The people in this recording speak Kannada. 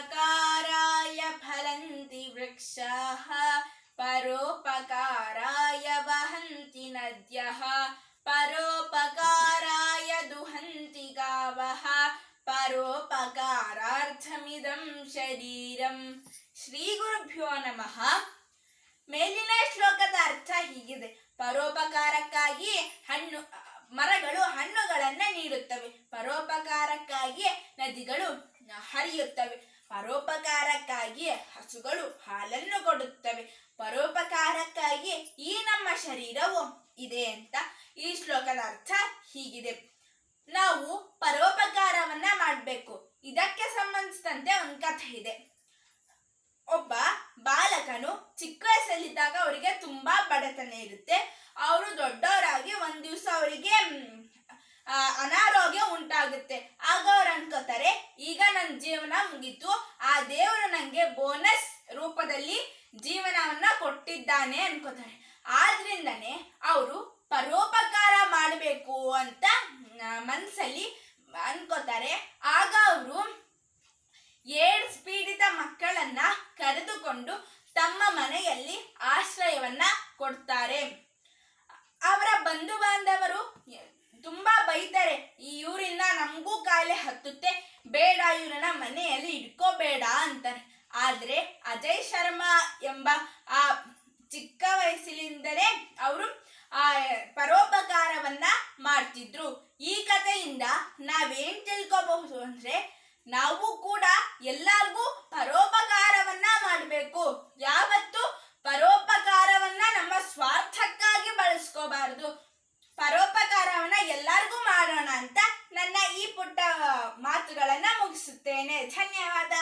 परोपकाराय फलन्ति वृक्षाः परोपकाराय वहन्ति नद्यः परोपकाराय दुहन्ति गावः ಪರೋಪಕಾರಾರ್ಥಮಿದಂ ಶರೀರಂ ಶ್ರೀ ಗುರುಭ್ಯೋ ನಮಃ ಮೇಲಿನ ಶ್ಲೋಕದ ಅರ್ಥ ಹೀಗಿದೆ ಪರೋಪಕಾರಕ್ಕಾಗಿ ಹಣ್ಣು ಮರಗಳು ಹಣ್ಣುಗಳನ್ನ ನೀಡುತ್ತವೆ ಪರೋಪಕಾರಕ್ಕಾಗಿ ನದಿಗಳು ಹರಿಯುತ್ತವೆ ಪರೋಪಕಾರಕ್ಕಾಗಿ ಹಸುಗಳು ಹಾಲನ್ನು ಕೊಡುತ್ತವೆ. ಪರೋಪಕಾರಕ್ಕಾಗಿ ಈ ನಮ್ಮ ಶರೀರವು ಇದೆ ಅಂತ ಈ ಶ್ಲೋಕದ ಅರ್ಥ ಹೀಗಿದೆ. ನಾವು ಪರೋಪಕಾರವನ್ನ ಮಾಡಬೇಕು. ಇದಕ್ಕೆ ಸಂಬಂಧಿಸಿದಂತೆ ಒಂದು ಕಥೆ ಇದೆ. ಒಬ್ಬ ಬಾಲಕನು ಚಿಕ್ಕ ವಯಸ್ಸಲ್ಲಿದ್ದಾಗ ಅವರಿಗೆ ತುಂಬಾ ಬಡತನ ಇರುತ್ತೆ. ಅವರು ದೊಡ್ಡವರಾಗಿ ಒಂದ್ ದಿವಸ ಅವರಿಗೆ ಅನಾರೋಗ್ಯ ಉಂಟಾಗುತ್ತೆ ಆಗ ಅವ್ರು ಅನ್ಕೋತಾರೆ ಈಗ ನನ್ನ ಜೀವನ ಮುಗೀತು. ಆ ದೇವರು ನನಗೆ ಬೋನಸ್ ರೂಪದಲ್ಲಿ ಜೀವನವನ್ನ ಕೊಟ್ಟಿದ್ದಾನೆ ಅನ್ಕೋತಾರೆ ಆದ್ರಿಂದನೇ ಅವರು ಪರೋಪಕಾರ ಮಾಡಬೇಕು ಅಂತ ಮನಸ್ಸಲ್ಲಿ ಅನ್ಕೋತಾರೆ. ಆಗ ಅವರು ಏಡ್ಸ್ ಪೀಡಿತ ಮಕ್ಕಳನ್ನ ಕರೆದುಕೊಂಡು ತಮ್ಮ ಮನೆಯಲ್ಲಿ ಆಶ್ರಯವನ್ನ ಕೊಡ್ತಾರೆ. ಅವರ ಬಂಧು ಬಾಂಧವರು ತುಂಬಾ ಬೈತಾರೆ, ಈ ಊರಿಂದ ನಮಗೂ ಕಾಯಿಲೆ ಹತ್ತುತ್ತೆ ಬೇಡ, ಇವ್ರನ್ನ ಮನೆಯಲ್ಲಿ ಇಟ್ಕೋಬೇಡ ಅಂತಾರೆ. ಆದ್ರೆ ಅಜಯ್ ಶರ್ಮಾ ಎಂಬ ಆ ಚಿಕ್ಕ ವಯಸ್ಸಿನಿಂದಲೇ ಅವರು ಆ ಪರೋಪಕಾರವನ್ನ ಮಾಡ್ತಿದ್ರು. ಈ ಕಥೆಯಿಂದ ನಾವೇನ್ ತಿಳ್ಕೋಬಹುದು ಅಂದ್ರೆ, ನಾವು ಕೂಡ ಎಲ್ಲಾರ್ಗೂ ಪರೋಪಕಾರವನ್ನ ಮಾಡೋಣ ಅಂತ ನನ್ನ ಈ ಪುಟ್ಟ ಮಾತುಗಳನ್ನ ಮುಗಿಸುತ್ತೇನೆ ಧನ್ಯವಾದ